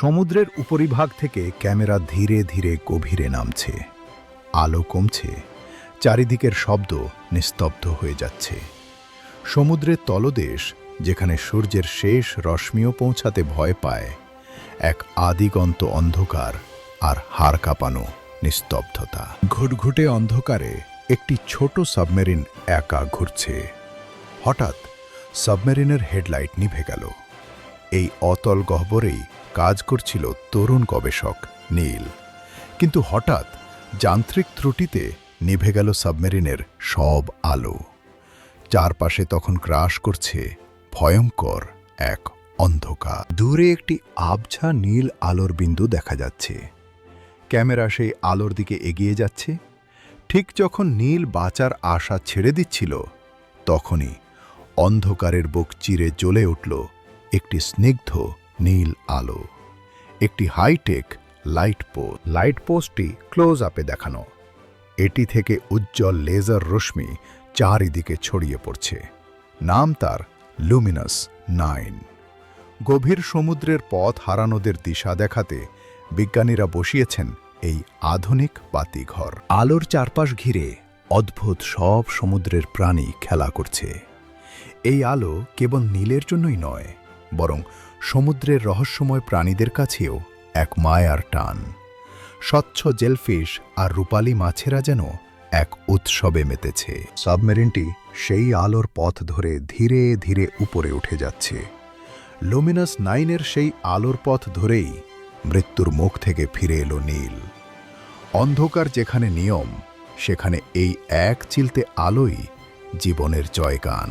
সমুদ্রের উপরিভাগ থেকে ক্যামেরা ধীরে ধীরে গভীরে নামছে। আলো কমছে। চারিদিকের শব্দ নিস্তব্ধ হয়ে যাচ্ছে। সমুদ্রের তলদেশ, যেখানে সূর্যের শেষ রশ্মিও পৌঁছাতে ভয় পায়, এক আদিগন্ত অন্ধকার আর হাড় কাঁপানো নিস্তব্ধতা। ঘুটঘুটে অন্ধকারে একটি ছোট সাবমেরিন একা ঘুরছে। হঠাৎ সাবমেরিনের হেডলাইট নিভে গেল। এই অতল গহ্বরেই কাজ করছিল তরুণ গবেষক নীল। কিন্তু হঠাৎ যান্ত্রিক ত্রুটিতে নিভে গেল সাবমেরিনের সব আলো। চারপাশে তখন গ্রাস করছে ভয়ঙ্কর এক অন্ধকার। দূরে একটি আবছা নীল আলোর বিন্দু দেখা যাচ্ছে। ক্যামেরা সেই আলোর দিকে এগিয়ে যাচ্ছে। ঠিক যখন নীল বাঁচার আশা ছেড়ে দিচ্ছিল, তখনই অন্ধকারের বুক চিরে জ্বলে উঠল একটি স্নিগ্ধ নীল আলো, একটি hi tech light post light পোস্টটি ক্লোজ আপে দেখানো। এটি থেকে উজ্জ্বল লেজার রশ্মি চারিদিকে ছড়িয়ে পড়ছে। নাম তার লুমিনাস নাইন গভীর সমুদ্রের পথ হারানোদের দিশা দেখাতে বিজ্ঞানীরা বসিয়েছেন এই আধুনিক বাতিঘর। আলোর চারপাশ ঘিরে অদ্ভুত সব সমুদ্রের প্রাণী খেলা করছে। এই আলো কেবল নীলের জন্যই নয় বরং সমুদ্রের রহস্যময় প্রাণীদের কাছেও এক মায়ার টান। স্বচ্ছ জেলফিশ আর রূপালী মাছেরা যেন এক উৎসবে মেতেছে। সাবমেরিনটি সেই আলোর পথ ধরে ধীরে ধীরে উপরে উঠে যাচ্ছে। লুমিনাস নাইনের সেই আলোর পথ ধরেই মৃত্যুর মুখ থেকে ফিরে এলো নীল। অন্ধকার যেখানে নিয়ম, সেখানে এই এক চিলতে আলোই জীবনের জয়গান।